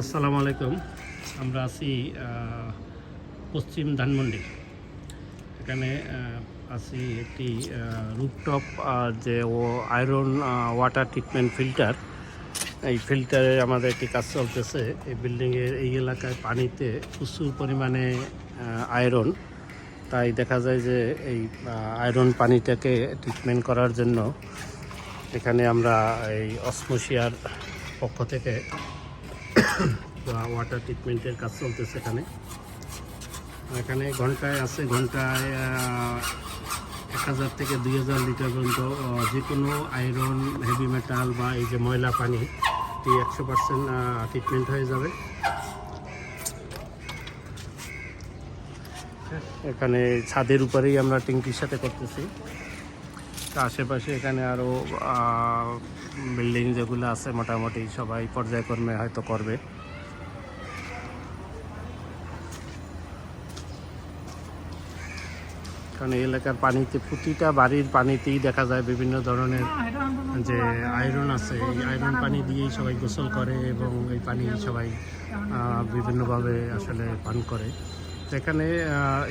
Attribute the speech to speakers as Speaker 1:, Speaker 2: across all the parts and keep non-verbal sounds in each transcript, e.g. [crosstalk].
Speaker 1: আসসালামু আলাইকুম। আমরা আছি পশ্চিম ধানমন্ডি। এখানে আছি একটি রুপটপ যে ও আয়রন ওয়াটার ট্রিটমেন্ট ফিল্টার। এই ফিল্টারে আমাদের একটি কাজ চলতেছে। এই বিল্ডিংয়ের এই এলাকায় পানিতে প্রচুর পরিমাণে আয়রন। তাই দেখা যায় যে এই আয়রন পানিটাকে ট্রিটমেন্ট করার জন্য এখানে আমরা এই অসমোশিয়ার পক্ষ থেকে ওয়াটার ট্রিটমেন্টের কাজ চলতেছে এখানে। এখানে ঘন্টায় আছে, ঘন্টায় এক হাজার থেকে দুই হাজার লিটার পর্যন্ত যে কোনো আয়রন হেভি মেটাল বা এই যে ময়লা পানি এই একশো পার্সেন্ট ট্রিটমেন্ট হয়ে যাবে। এখানে ছাদের উপরেই আমরা ট্যাঙ্কির সাথে করতেছি। আশেপাশে এখানে আরও বিল্ডিং যেগুলো আছে মোটামুটি সবাই পর্যায়ক্রমে হয়তো করবে। কারণ এই এলাকার পানিতে, প্রতিটা বাড়ির পানিতেই দেখা যায় বিভিন্ন ধরনের যে আয়রন আছে, এই আয়রন পানি দিয়েই সবাই গোসল করে এবং এই পানি সবাই বিভিন্নভাবে আসলে পান করে। এখানে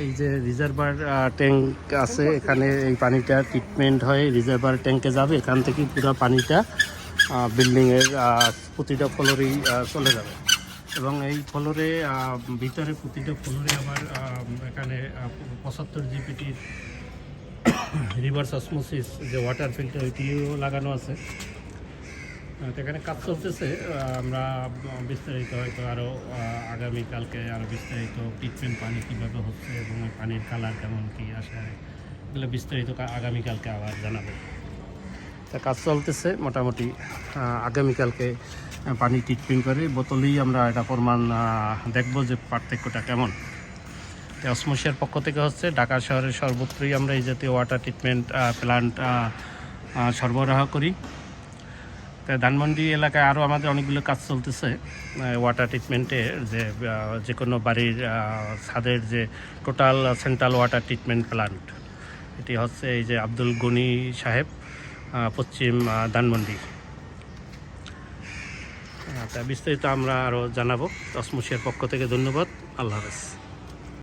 Speaker 1: এই যে রিজার্ভার ট্যাঙ্ক আছে, এখানে এই পানিটা ট্রিটমেন্ট হয়। রিজার্ভার ট্যাঙ্কে যাবে, এখান থেকে পুরো পানিটা বিল্ডিংয়ের প্রতিটা ফ্লোরেই চলে যাবে। এবং এই ফ্লোরে ভিতরে প্রতিটা ফ্লোরে আমার এখানে পঁচাত্তর জিপিটির [coughs] রিভার্স অসমোসিস, যে ওয়াটার ফিল্টার ওইটিও লাগানো আছে। এখানে কাজ চলতেছে। আমরা বিস্তারিত হয়তো আরও আগামীকালকে আরও বিস্তারিত ট্রিটমেন্ট পানি কীভাবে হচ্ছে এবং পানির কালার কেমন, কী আসে, এগুলো বিস্তারিত আগামীকালকে আবার জানাব। তা কাজ চলতেছে মোটামুটি আগামীকালকে পানি ট্রিটমেন্ট করে। বোতলেই আমরা এটা প্রমাণ দেখব যে পার্থক্যটা কেমন। অসমোশিয়ার পক্ষ থেকে হচ্ছে ঢাকা শহরের সর্বত্রই আমরা এই জাতীয় ওয়াটার ট্রিটমেন্ট প্ল্যান্ট সরবরাহ করি। ধানমন্ডি এলাকায় আরও আমাদের অনেকগুলো কাজ চলতেছে ওয়াটার ট্রিটমেন্টের যে যে কোনো বাড়ির ছাদের যে total central water treatment plant এটি হচ্ছে এই যে আব্দুল গনি সাহেব পশ্চিম ধানমন্ডি। তা বিস্তারিত আমরা আরও জানাব। অসমোশিয়ার পক্ষ থেকে ধন্যবাদ। আল্লাহ হাফেজ।